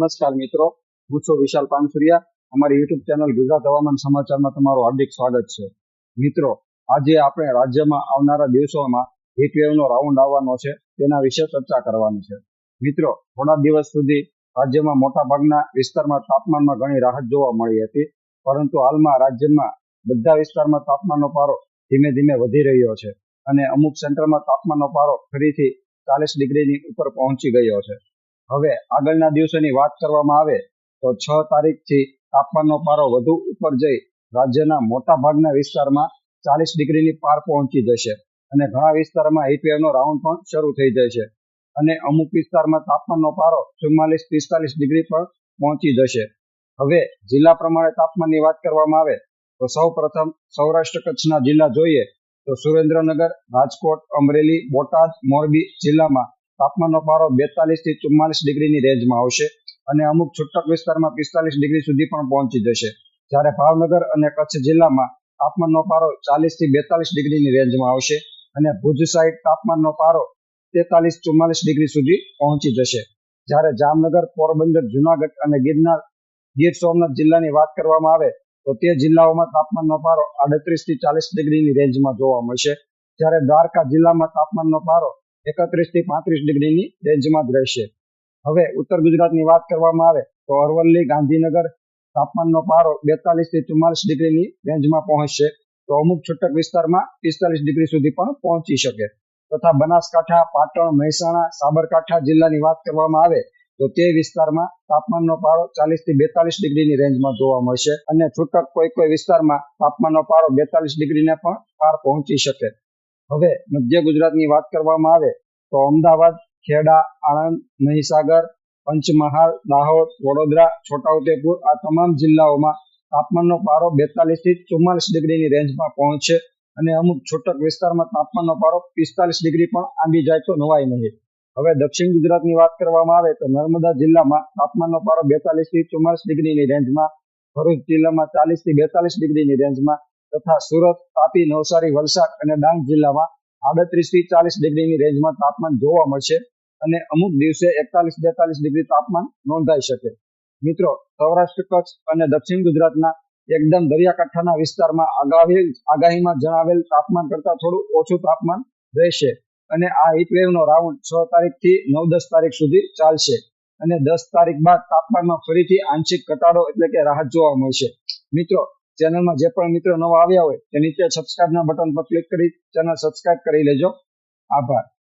નમસ્કાર મિત્રો. હું છું વિશાલ પાનસુરિયા. અમારી યુટ્યુબ ચેનલ ગુજરાત હવામાન સમાચારમાં તમારું હાર્દિક સ્વાગત છે. મિત્રો, આજે આપણે રાજ્યમાં આવનારા દિવસોમાં હીટવેવનો રાઉન્ડ આવવાનો છે. તેના વિશે ચર્ચા કરવાની છે. મિત્રો, થોડા દિવસ સુધી રાજ્યમાં મોટાભાગના વિસ્તારમાં તાપમાનમાં ઘણી રાહત જોવા મળી હતી. પરંતુ હાલમાં રાજ્યમાં બધા વિસ્તારમાં તાપમાનનો પારો ધીમે ધીમે વધી રહ્યો છે. અને અમુક સેન્ટરમાં તાપમાનનો પારો ફરીથી ચાલીસ ડિગ્રીની ઉપર પહોંચી ગયો છે. હવે આગળના દિવસોની વાત કરવામાં આવે તો છ તારીખથી તાપમાનનો પારો વધુ ઉપર જઈ રાજ્યના મોટા ભાગના વિસ્તારમાં ચાલીસ ડિગ્રીની પાર પહોંચી જશે અને ઘણા વિસ્તારમાં હીટવેવનો રાઉન્ડ પણ શરૂ થઈ જશે. અને અમુક વિસ્તારમાં તાપમાનનો પારો ચુમ્માલીસ પિસ્તાલીસ ડિગ્રી પર પહોંચી જશે. હવે જિલ્લા પ્રમાણે તાપમાનની વાત કરવામાં આવે તો સૌ પ્રથમ સૌરાષ્ટ્ર કચ્છના જિલ્લા જોઈએ તો સુરેન્દ્રનગર, રાજકોટ, અમરેલી, બોટાદ, મોરબી જિલ્લામાં તાપમાનનો પારો બેતાલીસથી ચુમ્માલીસ ડિગ્રીની રેન્જમાં આવશે અને અમુક છૂટક વિસ્તારમાં પિસ્તાલીસ ડિગ્રી સુધી પણ પહોંચી જશે. જ્યારે ભાવનગર અને કચ્છ જિલ્લામાં તાપમાનનો પારો ચાલીસથી બેતાલીસ ડિગ્રીની રેન્જમાં આવશે અને ભુજ સાઈડ તાપમાનનો પારો તેતાલીસ ચુમ્માલીસ ડિગ્રી સુધી પહોંચી જશે. જ્યારે જામનગર, પોરબંદર, જુનાગઢ અને ગિરનાર, ગીર સોમનાથ જિલ્લાની વાત કરવામાં આવે તો તે જિલ્લાઓમાં તાપમાનનો પારો આડત્રીસથી ચાલીસ ડિગ્રીની રેન્જમાં જોવા મળશે. જ્યારે દ્વારકા જિલ્લામાં તાપમાનનો પારો એકત્રીસથી પાંત્રીસ ડિગ્રીની રેન્જમાં જ રહેશે. હવે ઉત્તર ગુજરાતની વાત કરવામાં આવે તો અરવલ્લી, ગાંધીનગર તાપમાનનો પારો બેતાલીસથી ચુમ્માલીસ ડિગ્રીની રેન્જમાં પહોંચશે. તો અમુક છૂટક વિસ્તારમાં પિસ્તાલીસ ડિગ્રી સુધી પણ પહોંચી શકે. તથા બનાસકાંઠા, પાટણ, મહેસાણા, સાબરકાંઠા જિલ્લાની વાત કરવામાં આવે તો તે વિસ્તારમાં તાપમાનનો પારો ચાલીસથી બેતાલીસ ડિગ્રીની રેન્જમાં જોવા મળશે. અને છૂટક કોઈ કોઈ વિસ્તારમાં તાપમાનનો પારો બેતાલીસ ડિગ્રીને પણ પાર પહોંચી શકે. હવે મધ્ય ગુજરાતની વાત કરવામાં આવે તો અમદાવાદ, ખેડા, આણંદ, મહીસાગર, પંચમહાલ દાહોદ વડોદરા, છોટાઉદેપુર આ તમામ જિલ્લાઓમાં તાપમાનનો પારો બેતાલીસથી ચુમ્માલીસ ડિગ્રીની રેન્જમાં પહોંચશે અને અમુક છૂટક વિસ્તારમાં તાપમાનનો પારો પિસ્તાલીસ ડિગ્રી પણ આંબી જાય તો નવાય નહીં. હવે દક્ષિણ ગુજરાતની વાત કરવામાં આવે તો નર્મદા જિલ્લામાં તાપમાનનો પારો બેતાલીસથી ચુમ્માલીસ ડિગ્રીની રેન્જમાં, ભરૂચ જિલ્લામાં ચાલીસથી બેતાલીસ ડિગ્રીની રેન્જમાં તથા સુરત, તાપી, નવસારી, વલસાડ અને ડાંગ જિલ્લામાં આડત્રીસથી ચાલીસ ડિગ્રીની રેન્જમાં તાપમાન જોવા મળશે અને અમુક દિવસે એકતાલીસ બેતાલીસ ડિગ્રી તાપમાન નોંધાઈ શકે. મિત્રો, સૌરાષ્ટ્ર કચ્છ અને દક્ષિણ ગુજરાતના એકદમ દરિયાકાંઠાના વિસ્તારમાં આગાહી, આગાહીમાં જણાવેલ તાપમાન કરતા થોડું ઓછું તાપમાન રહેશે અને આ હીટવેવનો રાઉન્ડ છ તારીખથી નવ દસ તારીખ સુધી ચાલશે અને દસ તારીખ બાદ તાપમાનમાં ફરીથી આંશિક ઘટાડો એટલે કે રાહત જોવા મળશે. મિત્રો ચેનલમાં જે પણ મિત્રો નવા આવ્યા હોય તે નીચે સબસ્ક્રાઇબના બટન પર ક્લિક કરી ચેનલ સબસ્ક્રાઇબ કરી લેજો. આભાર.